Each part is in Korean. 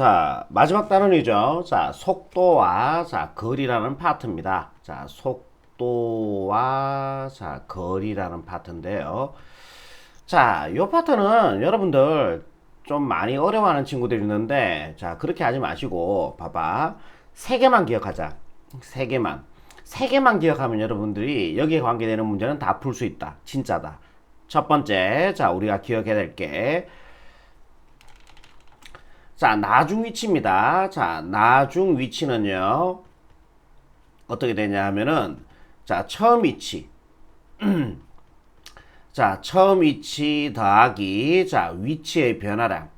자, 마지막 단원이죠. 자, 속도와 자, 거리라는 파트입니다. 자, 속도와 자, 거리라는 파트인데요. 자, 이 파트는 여러분들 좀 많이 어려워하는 친구들이 있는데, 자, 그렇게 하지 마시고, 봐봐. 세 개만 기억하자. 세 개만. 세 개만 기억하면 여러분들이 여기에 관계되는 문제는 다 풀 수 있다. 진짜다. 첫 번째, 자, 우리가 기억해야 될 게, 자, 나중 위치입니다. 자, 나중 위치는요, 어떻게 되냐 하면은, 자, 처음 위치. 자, 처음 위치 더하기, 자, 위치의 변화량.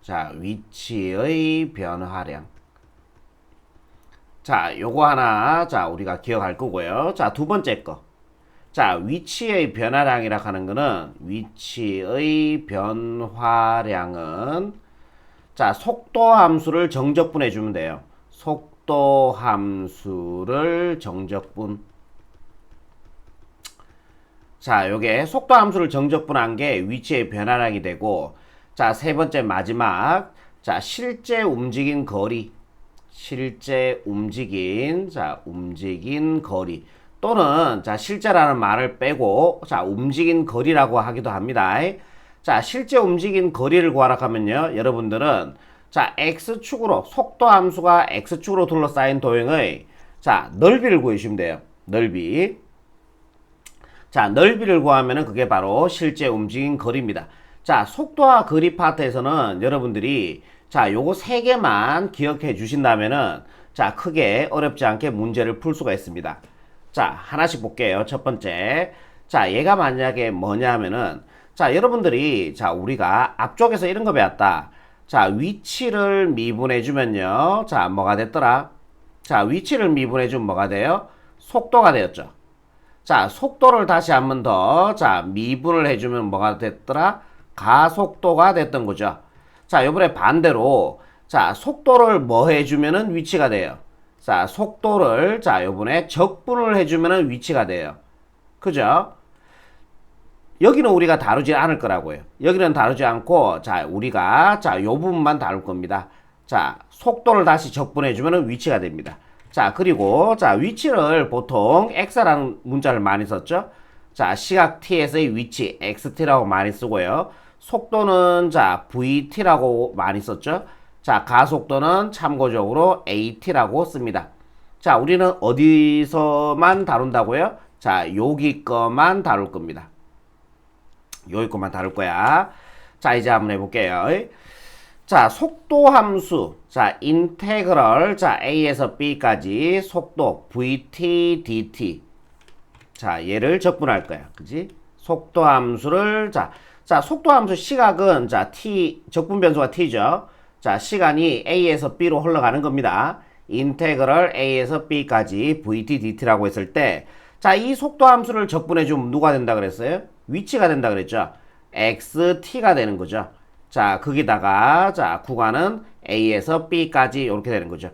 자, 위치의 변화량. 자, 요거 하나, 자, 우리가 기억할 거고요. 자, 두 번째 거. 자, 위치의 변화량이라 하는 거는, 위치의 변화량은, 자, 속도 함수를 정적분해 주면 돼요. 속도 함수를 정적분. 자, 요게 속도 함수를 정적분한 게 위치의 변화량이 되고, 자, 세 번째 마지막. 자, 실제 움직인 거리. 실제 움직인, 자, 움직인 거리. 또는, 자, 실제라는 말을 빼고, 자, 움직인 거리라고 하기도 합니다. 자, 실제 움직인 거리를 구하라 하면요. 여러분들은, 자, x축으로, 속도 함수가 x축으로 둘러싸인 도형의, 자, 넓이를 구해주시면 돼요. 넓이. 자, 넓이를 구하면은 그게 바로 실제 움직인 거리입니다. 자, 속도와 거리 파트에서는 여러분들이 자, 요거 세 개만 기억해 주신다면은 자, 크게 어렵지 않게 문제를 풀 수가 있습니다. 자, 하나씩 볼게요. 첫 번째. 자, 얘가 만약에 뭐냐 하면은 자, 여러분들이 자, 우리가 앞쪽에서 이런 거 배웠다. 자, 위치를 미분해 주면요. 자, 뭐가 됐더라? 자, 위치를 미분해 주면 뭐가 돼요? 속도가 되었죠. 자, 속도를 다시 한 번 더, 자, 미분을 해주면 뭐가 됐더라? 가속도가 됐던 거죠. 자, 요번에 반대로, 자, 속도를 뭐 해주면은 위치가 돼요. 자, 속도를, 자, 요번에 적분을 해주면은 위치가 돼요. 그죠? 여기는 우리가 다루지 않을 거라고요. 여기는 다루지 않고, 자, 우리가, 자, 요 부분만 다룰 겁니다. 자, 속도를 다시 적분해주면 위치가 됩니다. 자, 그리고, 자, 위치를 보통 x라는 문자를 많이 썼죠? 자, 시각 t에서의 위치, xt라고 많이 쓰고요. 속도는, 자, vt라고 많이 썼죠? 자, 가속도는 참고적으로 at라고 씁니다. 자, 우리는 어디서만 다룬다고요? 자, 여기 거만 다룰 겁니다. 여기 것만 다룰 거야. 자, 이제 한번 해볼게요. 자, 속도 함수. 자, 인테그럴. 자, A에서 B까지 속도 VT, DT. 자, 얘를 적분할 거야. 그지? 속도 함수를, 자, 자, 속도 함수 시각은, 자, T, 적분 변수가 T죠. 자, 시간이 A에서 B로 흘러가는 겁니다. 인테그럴 A에서 B까지 VT, DT라고 했을 때, 자, 이 속도 함수를 적분해주면 누가 된다 그랬어요? 위치가 된다 그랬죠. XT가 되는 거죠. 자, 거기다가, 자, 구간은 A에서 B까지 이렇게 되는 거죠.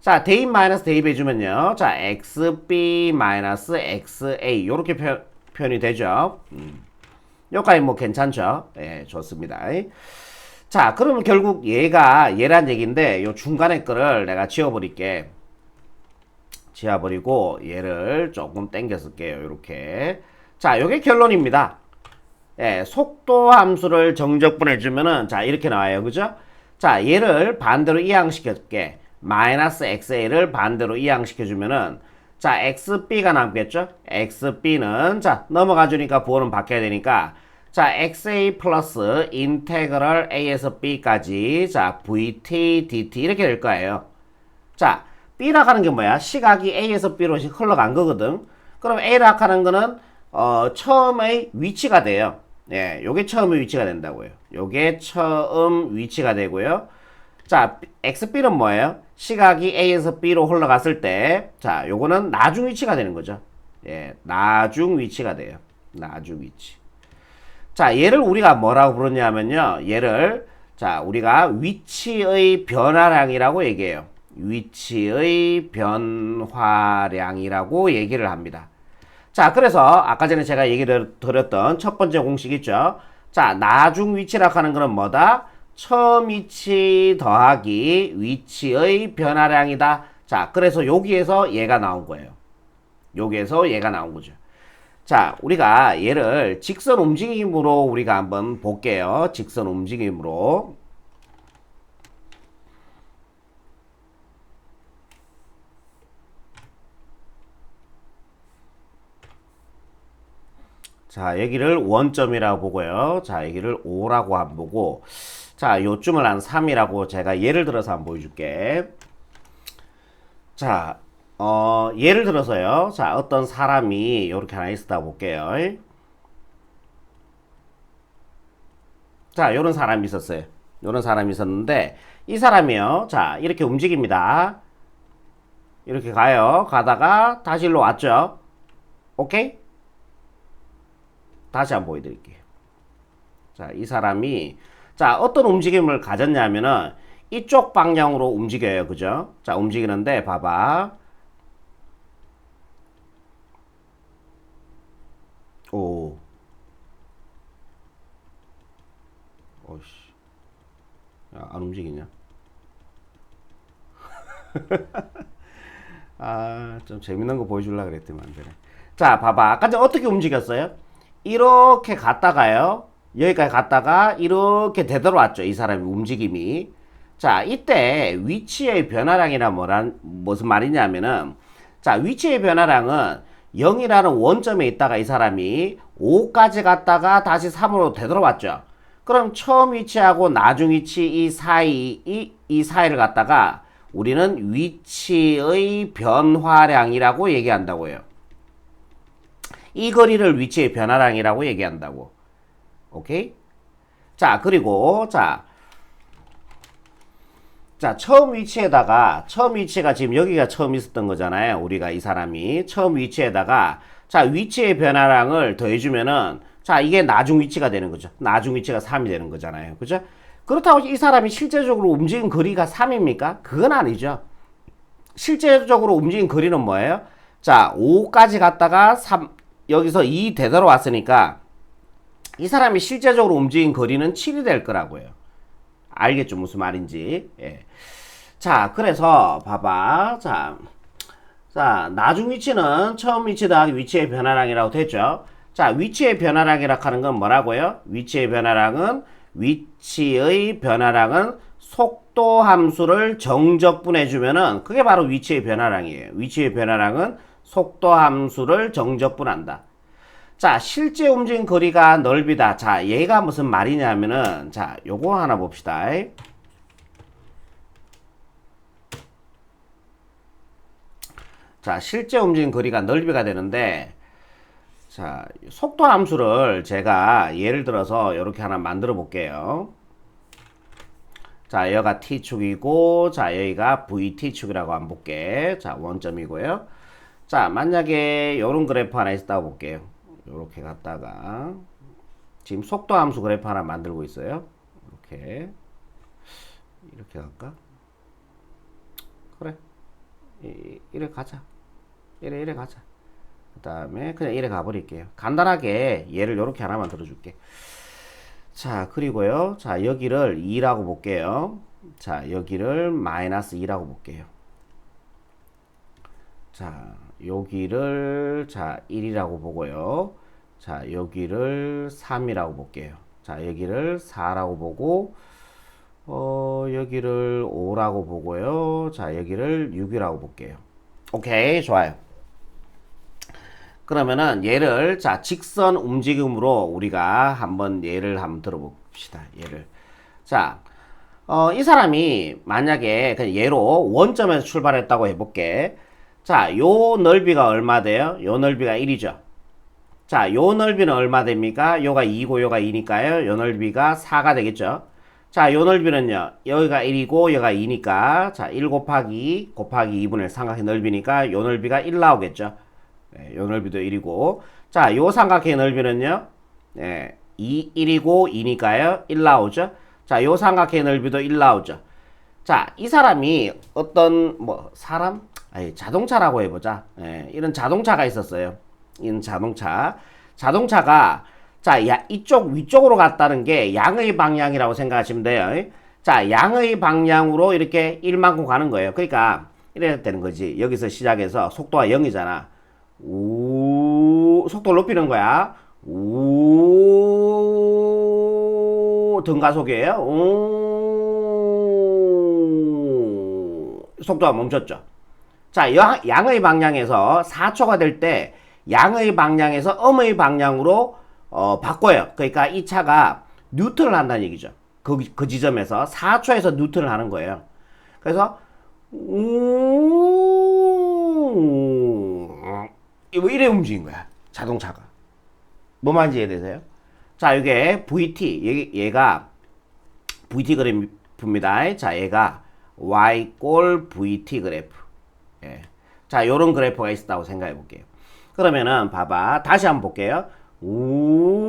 자, 대입 마이너스 대입 해주면요. 자, XB 마이너스 XA. 이렇게 표, 현이 되죠. 음. 여기까지 뭐 괜찮죠? 예, 좋습니다. 자, 그러면 결국 얘가 얘란 얘기인데, 요 중간에 거를 내가 지워버릴게. 지워버리고, 얘를 조금 땡겨 쓸게요. 이렇게. 자, 요게 결론입니다. 예, 속도 함수를 정적분해 주면은 자 이렇게 나와요. 그죠? 자 얘를 반대로 이항시켜 줄게. 마이너스 xa를 반대로 이항시켜 주면은 자 xb가 남겠죠? xb는 자 넘어가 주니까 부호는 바뀌어야 되니까 자 xa 플러스 인테그럴 a에서 b까지 자 vt dt 이렇게 될 거예요. 자 b라 하는 게 뭐야? 시각이 a에서 b로 흘러간 거거든. 그럼 a라 하는 거는 어, 처음의 위치가 돼요. 예, 요게 처음의 위치가 된다고요. 요게 처음 위치가 되고요. 자, XB는 뭐예요? 시각이 A에서 B로 흘러갔을 때, 자, 요거는 나중 위치가 되는 거죠. 예, 나중 위치가 돼요. 나중 위치. 자, 얘를 우리가 뭐라고 부르냐면요. 얘를, 자, 우리가 위치의 변화량이라고 얘기해요. 위치의 변화량이라고 얘기를 합니다. 자, 그래서 아까 전에 제가 얘기를 드렸던 첫 번째 공식 있죠. 자, 나중 위치라 하는 거는 뭐다? 처음 위치 더하기 위치의 변화량이다. 자, 그래서 여기에서 얘가 나온 거예요. 여기에서 얘가 나온 거죠. 자, 우리가 얘를 직선 움직임으로 우리가 한번 볼게요. 직선 움직임으로. 자, 여기를 원점이라고 보고요. 자, 여기를 5라고 한번 보고, 자, 요쯤을 한 3이라고 제가 예를 들어서 한번 보여줄게. 자, 어, 예를 들어서요. 자, 어떤 사람이 이렇게 하나 있었다 볼게요. 자, 요런 사람이 있었어요. 요런 사람이 있었는데, 이 사람이요. 자, 이렇게 움직입니다. 이렇게 가요. 가다가 다시 일로 왔죠. 오케이? 다시 한번 보여드릴게요. 자, 이 사람이 자 어떤 움직임을 가졌냐면은 이쪽 방향으로 움직여요, 그죠? 자, 움직이는데 봐봐. 오, 어씨, 야, 안 움직이냐? 아, 좀 재밌는 거 보여주려고 그랬더니 안 되네. 자, 봐봐. 아까 전 어떻게 움직였어요? 이렇게 갔다가요. 여기까지 갔다가 이렇게 되돌아왔죠. 이 사람의 움직임이. 자, 이때 위치의 변화량이라 뭐란, 무슨 말이냐면은, 자, 위치의 변화량은 0이라는 원점에 있다가 이 사람이 5까지 갔다가 다시 3으로 되돌아왔죠. 그럼 처음 위치하고 나중 위치 이 사이, 이, 이 사이를 갖다가 우리는 위치의 변화량이라고 얘기한다고요. 이 거리를 위치의 변화량이라고 얘기한다고. 오케이? 자, 그리고, 자, 자, 처음 위치에다가, 처음 위치가 지금 여기가 처음 있었던 거잖아요. 우리가 이 사람이. 처음 위치에다가, 자, 위치의 변화량을 더해 주면은, 자, 이게 나중 위치가 되는 거죠. 나중 위치가 3이 되는 거잖아요. 그죠? 그렇다고 이 사람이 실제적으로 움직인 거리가 3입니까? 그건 아니죠. 실제적으로 움직인 거리는 뭐예요? 자, 5까지 갔다가 3, 여기서 2 되돌아 왔으니까 이 사람이 실제적으로 움직인 거리는 7이 될 거라고요. 알겠죠? 무슨 말인지. 예. 자, 그래서 봐봐. 자, 자, 나중 위치는 처음 위치 더하기 위치의 변화량이라고 됐죠. 자, 위치의 변화량이라고 하는 건 뭐라고요? 위치의 변화량은 위치의 변화량은 속도 함수를 정적분해 주면은 그게 바로 위치의 변화량이에요. 위치의 변화량은 속도 함수를 정적분한다. 자, 실제 움직인 거리가 넓이다. 자, 얘가 무슨 말이냐면은, 자, 요거 하나 봅시다. 자, 실제 움직인 거리가 넓이가 되는데, 자, 속도 함수를 제가 예를 들어서 이렇게 하나 만들어 볼게요. 자, 여기가 t축이고, 자, 여기가 vt축이라고 한번 볼게. 자, 원점이고요. 자, 만약에 이런 그래프 하나 있다고 볼게요. 이렇게 갔다가 지금 속도 함수 그래프 하나 만들고 있어요. 이렇게 이렇게 갈까? 그래. 이, 이래 가자. 이래 이래 가자. 그 다음에 그냥 이래 가버릴게요. 간단하게 얘를 이렇게 하나만 들어줄게. 자, 그리고요. 자, 여기를 2라고 볼게요. 자, 여기를 마이너스 2라고 볼게요. 자, 여기를 자 1이라고 보고요. 자 여기를 3이라고 볼게요. 자 여기를 4라고 보고 어 여기를 5라고 보고요. 자 여기를 6이라고 볼게요. 오케이 좋아요. 그러면은 얘를 자 직선 움직임으로 우리가 한번 예를 한번 들어봅시다. 예를 자. 어, 이 사람이 만약에 그냥 예로 원점에서 출발했다고 해볼게. 자, 요 넓이가 얼마 돼요? 요 넓이가 1이죠. 자, 요 넓이는 얼마 됩니까? 요가 2고 요가 2니까요. 요 넓이가 4가 되겠죠. 자, 요 넓이는요. 여기가 1이고 여기가 2니까 자, 1 곱하기 곱하기 2분의 삼각의 넓이니까 요 넓이가 1 나오겠죠. 네, 요 넓이도 1이고 자, 요 삼각형의 넓이는요. 네, 2, 1이고 2니까요. 1 나오죠. 자, 요 삼각형의 넓이도 1 나오죠. 자, 이 사람이 어떤 뭐 사람 아니, 자동차라고 해보자. 예, 이런 자동차가 있었어요. 이런 자동차. 자동차가 자, 야, 이쪽 위쪽으로 갔다는 게 양의 방향이라고 생각하시면 돼요. 자, 양의 방향으로 이렇게 1만큼 가는 거예요. 그러니까 이래야 되는 거지. 여기서 시작해서 속도가 0이잖아. 우, 속도를 높이는 거야. 우, 등가속이에요. 우, 속도가 멈췄죠. 자, 양, 양의 방향에서 4초가 될 때 양의 방향에서 음의 방향으로 어, 바꿔요. 그러니까 이 차가 뉴트를 한다는 얘기죠. 그, 그 지점에서 4초에서 뉴트를 하는 거예요. 그래서 우 이거 이래 움직인 거야. 자동차가. 뭐 말인지 이해되세요? 자, 이게 VT 얘, 얘가 VT 그래프입니다. 자, 얘가 Y 꼴 VT 그래프. 예. 자, 요런 그래프가 있었다고 생각해 볼게요. 그러면은 봐봐. 다시 한번 볼게요. 우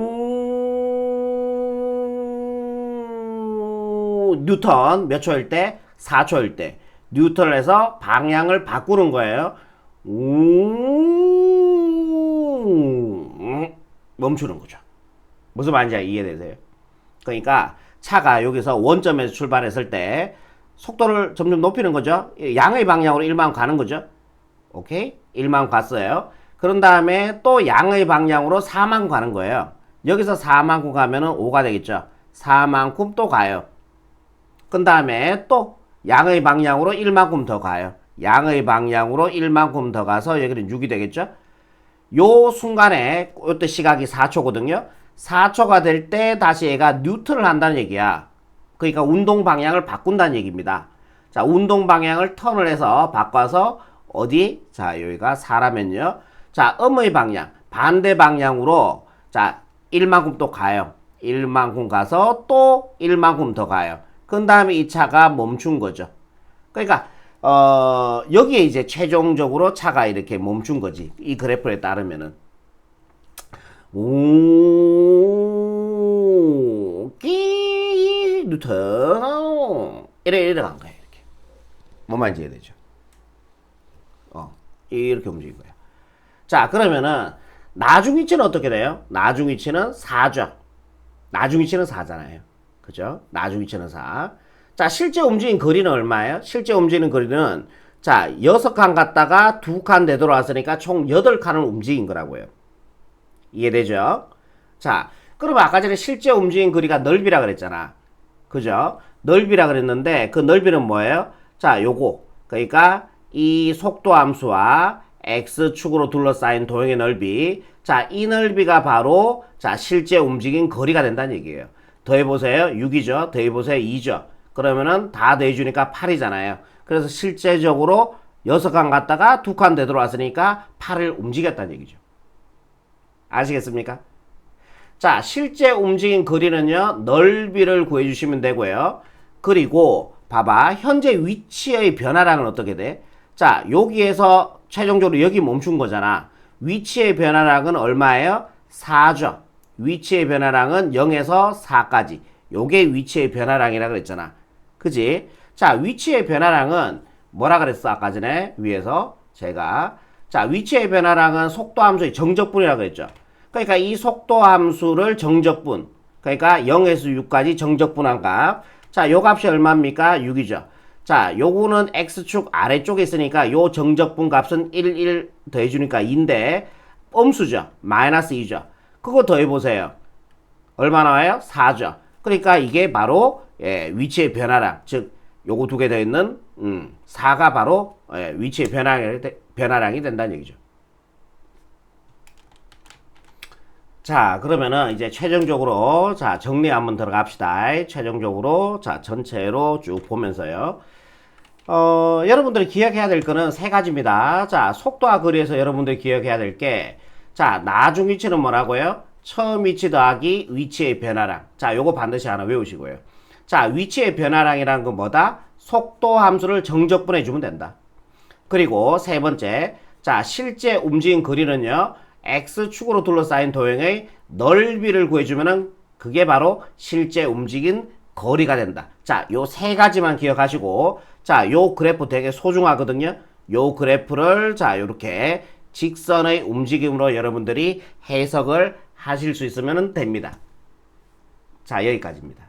뉴턴 몇 초일 때? 4초일 때. 뉴턴을 해서 방향을 바꾸는 거예요. 우 멈추는 거죠. 무슨 말인지 이해되세요? 그러니까 차가 여기서 원점에서 출발했을 때 속도를 점점 높이는 거죠. 양의 방향으로 1만 가는 거죠. 오케이? 1만 갔어요. 그런 다음에 또 양의 방향으로 4만 가는 거예요. 여기서 4만큼 가면은 5가 되겠죠. 4만큼 또 가요. 그 다음에 또 양의 방향으로 1만큼 더 가요. 양의 방향으로 1만큼 더 가서 여기는 6이 되겠죠. 요 순간에 이때 시각이 4초거든요. 4초가 될 때 다시 얘가 뉴트를 한다는 얘기야. 그러니까 운동 방향을 바꾼다는 얘기입니다. 자, 운동 방향을 턴을 해서 바꿔서 어디? 자, 여기가 4라면요. 자, 음의 방향, 반대 방향으로 자, 1만큼 또 가요. 1만큼 가서 또 1만큼 더 가요. 그 다음에 이 차가 멈춘 거죠. 그러니까 어, 여기에 이제 최종적으로 차가 이렇게 멈춘 거지. 이 그래프에 따르면은. 오, 끼, 뉴턴. 이래, 이래 간 거야, 이렇게. 뭔 말인지 이해되죠? 어, 이렇게 움직인 거야. 자, 그러면은, 나중 위치는 어떻게 돼요? 나중 위치는 4죠. 나중 위치는 4잖아요. 그죠? 나중 위치는 4. 자, 실제 움직인 거리는 얼마예요? 실제 움직이는 거리는 자, 6칸 갔다가 2칸 되돌아왔으니까 총 8칸을 움직인 거라고요. 이해되죠? 자, 그러면 아까 전에 실제 움직인 거리가 넓이라 그랬잖아. 그죠? 넓이라 그랬는데 그 넓이는 뭐예요? 자, 요거. 그러니까 이 속도 함수와 x축으로 둘러싸인 도형의 넓이. 자, 이 넓이가 바로 자, 실제 움직인 거리가 된다는 얘기예요. 더해 보세요. 6이죠. 더해 보세요. 2죠. 그러면은 다 더해 주니까 8이잖아요. 그래서 실제적으로 6칸 갔다가 2칸 되돌아왔으니까 8을 움직였다는 얘기죠. 아시겠습니까? 자, 실제 움직인 거리는요, 넓이를 구해주시면 되고요. 그리고, 봐봐. 현재 위치의 변화량은 어떻게 돼? 자, 여기에서 최종적으로 여기 멈춘 거잖아. 위치의 변화량은 얼마예요? 4죠. 위치의 변화량은 0에서 4까지. 요게 위치의 변화량이라 그랬잖아. 그지? 자, 위치의 변화량은 뭐라 그랬어? 아까 전에 위에서 제가. 자, 위치의 변화량은 속도 함수의 정적분이라고 그랬죠. 그러니까 이 속도 함수를 정적분. 그러니까 0에서 6까지 정적분한 값. 자, 요 값이 얼마입니까? 6이죠. 자, 요거는 x축 아래쪽에 있으니까 요 정적분 값은 1, 1 더해주니까 2인데 음수죠. 마이너스 2죠. 그거 더해보세요. 얼마 나와요? 4죠. 그러니까 이게 바로 예, 위치의 변화량, 즉 요거 두 개 더 있는 음, 4가 바로 예, 위치의 변화량이, 변화량이 된다는 얘기죠. 자, 그러면은 이제 최종적으로 자, 정리 한번 들어갑시다. 최종적으로 자, 전체로 쭉 보면서요. 어, 여러분들이 기억해야 될 거는 세 가지입니다. 자, 속도와 거리에서 여러분들이 기억해야 될 게, 자, 나중 위치는 뭐라고요? 처음 위치 더하기 위치의 변화량. 자, 요거 반드시 하나 외우시고요. 자, 위치의 변화량이라는 건 뭐다? 속도 함수를 정적분해 주면 된다. 그리고 세 번째, 자, 실제 움직인 거리는요, x축으로 둘러싸인 도형의 넓이를 구해주면은 그게 바로 실제 움직인 거리가 된다. 자, 요 세 가지만 기억하시고, 자, 요 그래프 되게 소중하거든요. 요 그래프를, 자, 요렇게 직선의 움직임으로 여러분들이 해석을 하실 수 있으면 됩니다. 자, 여기까지입니다.